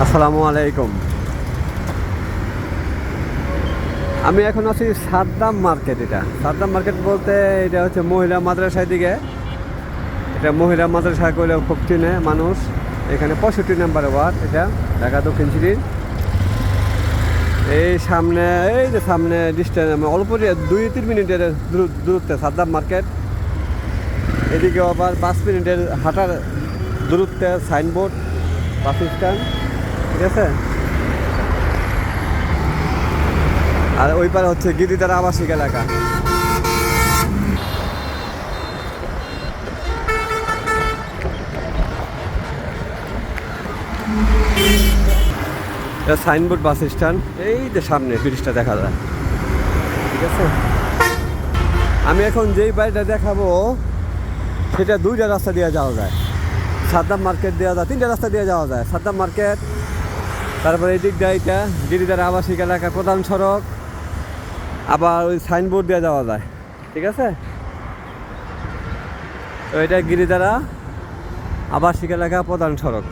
আসসালামু আলাইকুম। আমি এখন আছি সাদ্দাম মার্কেট এটা। সাদ্দাম মার্কেট বলতে এটা হচ্ছে মহিলা মাদ্রাসার দিকে। এটা মহিলা মাদ্রাসা করলে খুব চিনে মানুষ। এখানে পঁয়ষট্টি নাম্বার ওয়ার্ড এটা, ঢাকা দক্ষিণ সিটির। এই সামনে, এই যে সামনে ডিস্টেন্স অল্প দুই তিন মিনিটের দূর- দূরত্বে সাদ্দাম মার্কেট। এদিকে আবার পাঁচ মিনিটের হাঁটার দূরত্বে সাইনবোর্ড স্ট্যান্ড। ঠিক আছে? আর ওই পারে হচ্ছে গিরিদার আবাসিক এলাকা। সাইনবোর্ড বাস স্ট্যান্ড, এই যে সামনে ব্রিজটা দেখা যায়। ঠিক আছে? আমি এখন যেই বাড়িটা দেখাবো, সেটা দুইটা রাস্তা দিয়ে যাওয়া যায়। সাদ্দাম মার্কেট দেওয়া যায়, তিনটা রাস্তা দিয়ে যাওয়া যায়। সাদ্দাম মার্কেট তারপরে এই দিক দিয়ে এইটা গিরিদার আবাসিক এলাকা প্রধান সড়ক, আবার ওই সাইনবোর্ড দিয়ে যাওয়া যায়, ঠিক আছে? তো এটা গিরিদারা আবাসিক এলাকা প্রধান সড়ক।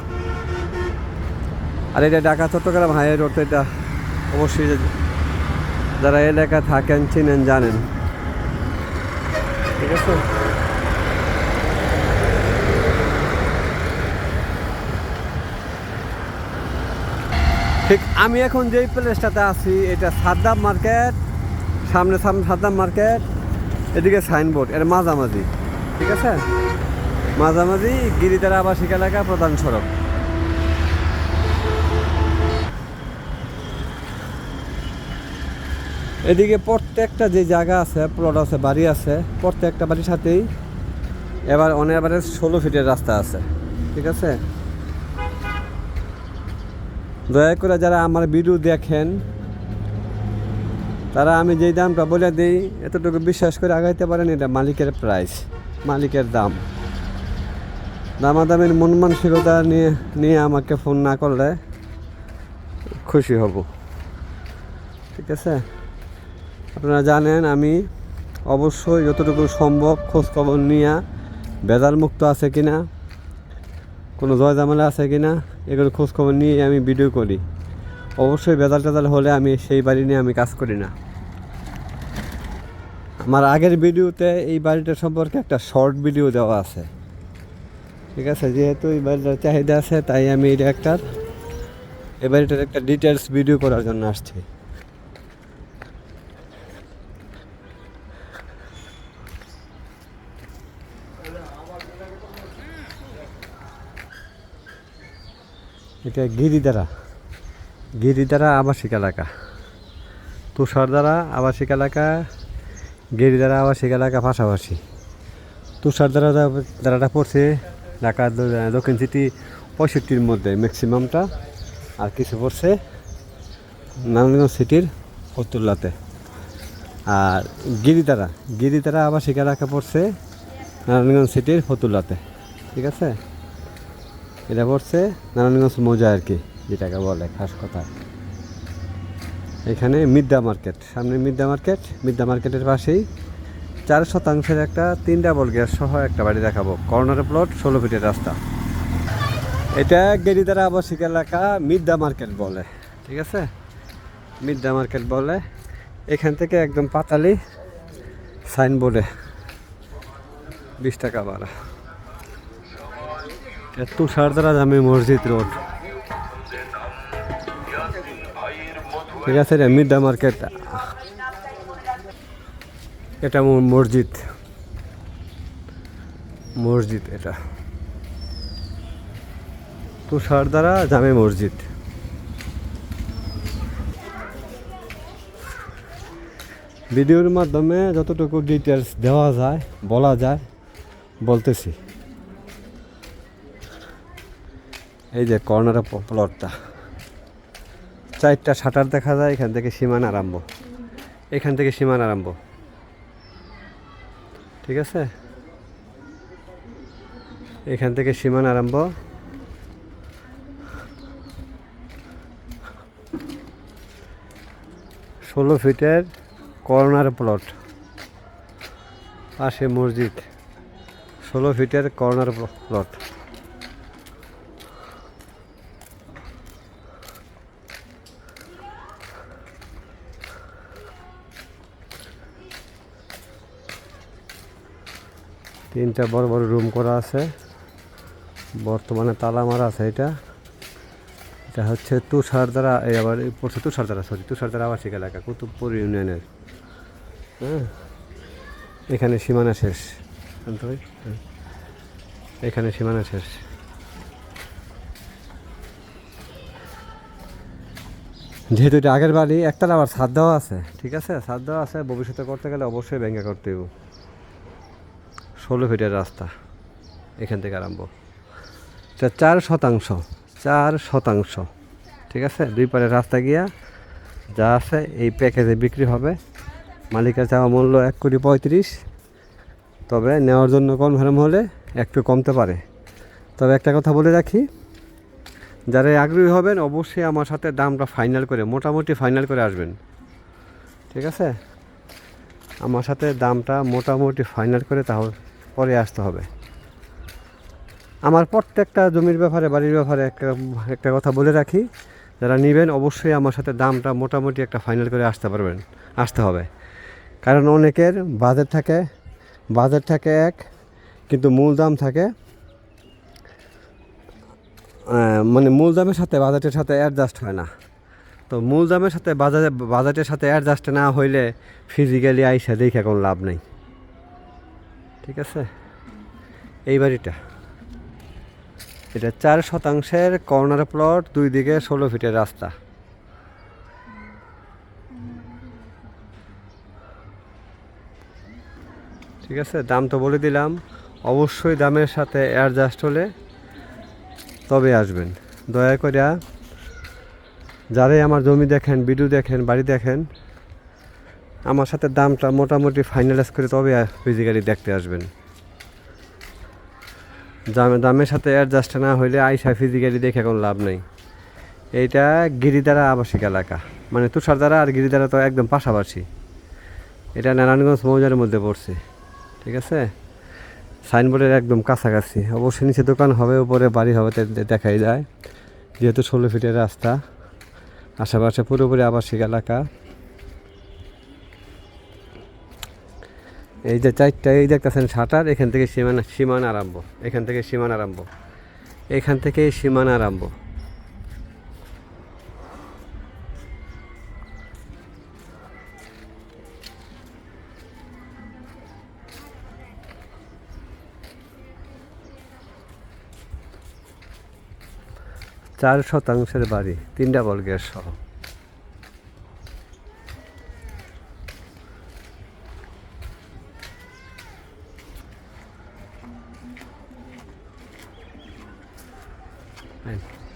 আর এটা ঢাকা চট্টগ্রাম হাই রোড এটা অবশ্যই যারা এলাকা থাকেন, চিনেন, জানেন। ঠিক আছে? ঠিক, আমি এখন যেই প্লেসটাতে আছি, এটা সাদ্দাম মার্কেট, সামনে সামনে সাদ্দাম মার্কেট, এদিকে সাইনবোর্ড, এর মাঝামাঝি, ঠিক আছে? মাঝামাঝি গিরিদার আবাসিক এলাকা প্রধান সড়ক। এদিকে প্রত্যেকটা যে জায়গা আছে প্লট আছে, বাড়ি আছে, প্রত্যেকটা বাড়ির সাথেই এবার অন এভারেজ ষোলো ফিটের রাস্তা আছে, ঠিক আছে? দয়া করে যারা আমার ভিডিও দেখেন, তারা আমি যেই দামটা বলে দিই, এতটুকু বিশ্বাস করে আগাইতে পারেন, এটা মালিকের প্রাইস মালিকের দাম। দামাদামের মন মানসিকতা নিয়ে নিয়ে আমাকে ফোন না করলে খুশি হব। ঠিক আছে? আপনারা জানেন, আমি অবশ্যই যতটুকু সম্ভব খোঁজখবর নিয়ে ভেজাল মুক্ত আছে কিনা, কোনো জয় ঝামেলা আছে কিনা এগুলো খোঁজখবর নিয়ে আমি ভিডিও করি। অবশ্যই ভেজাল টেজাল হলে আমি সেই বাড়ি নিয়ে আমি কাজ করি না। আমার আগের ভিডিওতে এই বাড়িটা সম্পর্কে একটা শর্ট ভিডিও দেওয়া আছে। ঠিক আছে, যেহেতু এই বাড়িটার চাহিদা আছে, তাই আমি এটা একটা এই বাড়িটার একটা ডিটেলস ভিডিও করার জন্য আসছি। এটা গিরিদারা গিরিদারা আবাসিক এলাকা। তুষারদারা আবাসিক এলাকা গিরিদারা আবাসিক এলাকা পাশাপাশি। তুষারদারা দ্বারাটা পড়ছে, ঢাকা দক্ষিণ সিটি পঁয়ষট্টির মধ্যে ম্যাক্সিমামটা আর কিছু পড়ছে নারায়ণগঞ্জ সিটির ফতুল্লাতে আর গিরিদারা গিরিদারা আবাসিক এলাকা পড়ছে নারায়ণগঞ্জ সিটির ফতুল্লাতে। ঠিক আছে? এটা পড়ছে নারায়ণগঞ্জ মৌজা আর কি, যেটাকে বলে খাস কথা। এখানে মিদ্যা মার্কেট, সামনে মিদ্যা মার্কেট মিদ্যা মার্কেটের পাশেই চার শতাংশের একটা তিন ডাবল গ্যাস সহ একটা বাড়ি দেখাবো, কর্নার প্লট, ষোলো ফিটের রাস্তা। এটা গেরিদারা আবাসিক এলাকা মিদ্যা মার্কেট বলে, ঠিক আছে? মিদ্যা মার্কেট বলে, এখান থেকে একদম পাতালি সাইনবোর্ডে বিশ টাকা ভাড়া। এটা তুষারদারা জামে মসজিদ রোড। ঠিক আছে এটা মিড্ডা মার্কেট। এটা মসজিদ। মসজিদ এটা। তুষারদারা জামে মসজিদ। ভিডিওর মাধ্যমে যতটুকু ডিটেলস দেওয়া যায়, বলা যায়, বলতেছি। এই যে কর্নার প্লটটা চারটা শাটার দেখা যায়, এখান থেকে সীমানা আরম্ভ। এখান থেকে সীমানা আরম্ভ। ঠিক আছে? এখান থেকে সীমানা আরম্ভ। ষোলো ফিটের কর্নার প্লট পাশে মসজিদ। ষোলো ফিটের কর্নার প্লট তিনটা বড় বড় রুম করা আছে। বর্তমানে তালা মারা আছে এটা। এটা হচ্ছে তুষার দ্বারা, এই আবার পড়ছে তুষার দ্বারা সরি তুষার দ্বারা আবাসিক এলাকা, কুতুবপুর ইউনিয়নের। হ্যাঁ? এখানে সীমানা শেষ। হ্যাঁ। এখানে সীমানা শেষ। যেহেতু এটা আগের বাড়ি, একতলা আবার ছাদ দেওয়া আছে, ঠিক আছে? ছাদ দেওয়া আছে, ভবিষ্যতে করতে গেলে অবশ্যই ব্যাঙ্গা করতে হইব। ষোলো ফিটের রাস্তা এখান থেকে আরম্ভ। চার শতাংশ চার শতাংশ, ঠিক আছে? দুই পারে রাস্তা গিয়া যা আছে এই প্যাকেজে বিক্রি হবে। মালিকের চাওয়া মূল্য এক কোটি পঁয়ত্রিশ। তবে নেওয়ার জন্য কনফার্ম হলে একটু কমতে পারে। তবে একটা কথা বলে রাখি, যারা আগ্রহী হবেন অবশ্যই আমার সাথে দামটা ফাইনাল করে, মোটামুটি ফাইনাল করে আসবেন। ঠিক আছে? আমার সাথে দামটা মোটামুটি ফাইনাল করে তাহলে পরে আসতে হবে। আমার প্রত্যেকটা জমির ব্যাপারে, বাড়ির ব্যাপারে একটা একটা কথা বলে রাখি। যারা নেবেন অবশ্যই আমার সাথে দামটা মোটামুটি একটা ফাইনাল করে আসতে পারবেন, আসতে হবে। কারণ অনেকের বাজেট থাকে বাজেট থাকে এক, কিন্তু মূল দাম থাকে মানে মূল দামের সাথে বাজেটের সাথে অ্যাডজাস্ট হয় না। তো মূল দামের সাথে বাজারে বাজেটের সাথে অ্যাডজাস্ট না হইলে ফিজিক্যালি আইসা দেখে কোনো লাভ নেই। ঠিক আছে? এই বাড়িটা। এটা চার শতাংশের কর্নার প্লট, দুই দিকে ষোলো ফিটের রাস্তা। ঠিক আছে? দাম তো বলে দিলাম। অবশ্যই দামের সাথে অ্যাডজাস্ট হলে তবে আসবেন। দয়া করে যারাই আমার জমি দেখেন ভিডিও দেখেন, বাড়ি দেখেন আমার সাথে দামটা মোটামুটি ফাইনালাইজ করে তবে ফিজিক্যালি দেখতে আসবেন। দামে, দামের সাথে অ্যাডজাস্ট না হইলে আইসা ফিজিক্যালি দেখে কোনো লাভ নেই। এইটা গিরিদারা আবাসিক এলাকা। মানে তুষারদারা আর গিরিদারা তো একদম পাশাপাশি। এটা নারায়ণগঞ্জ মৌজার মধ্যে পড়ছে। ঠিক আছে? সাইনবোর্ডের একদম কাছাকাছি। অবশ্যই নিচে দোকান হবে, উপরে বাড়ি হবে দেখাই যায়। যেহেতু ষোলো ফিটের রাস্তা। আশেপাশে পুরোপুরি আবাসিক এলাকা। এই যে চারটা, এই দেখতেছেন শাটার, এখান থেকে সীমানা সীমানা আরম্ভ। এখান থেকে সীমানা আরম্ভ। এখান থেকে সীমানা আরম্ভ। চার শতাংশের বাড়ি, তিনটা বল গ্যাস সহ। 嗯。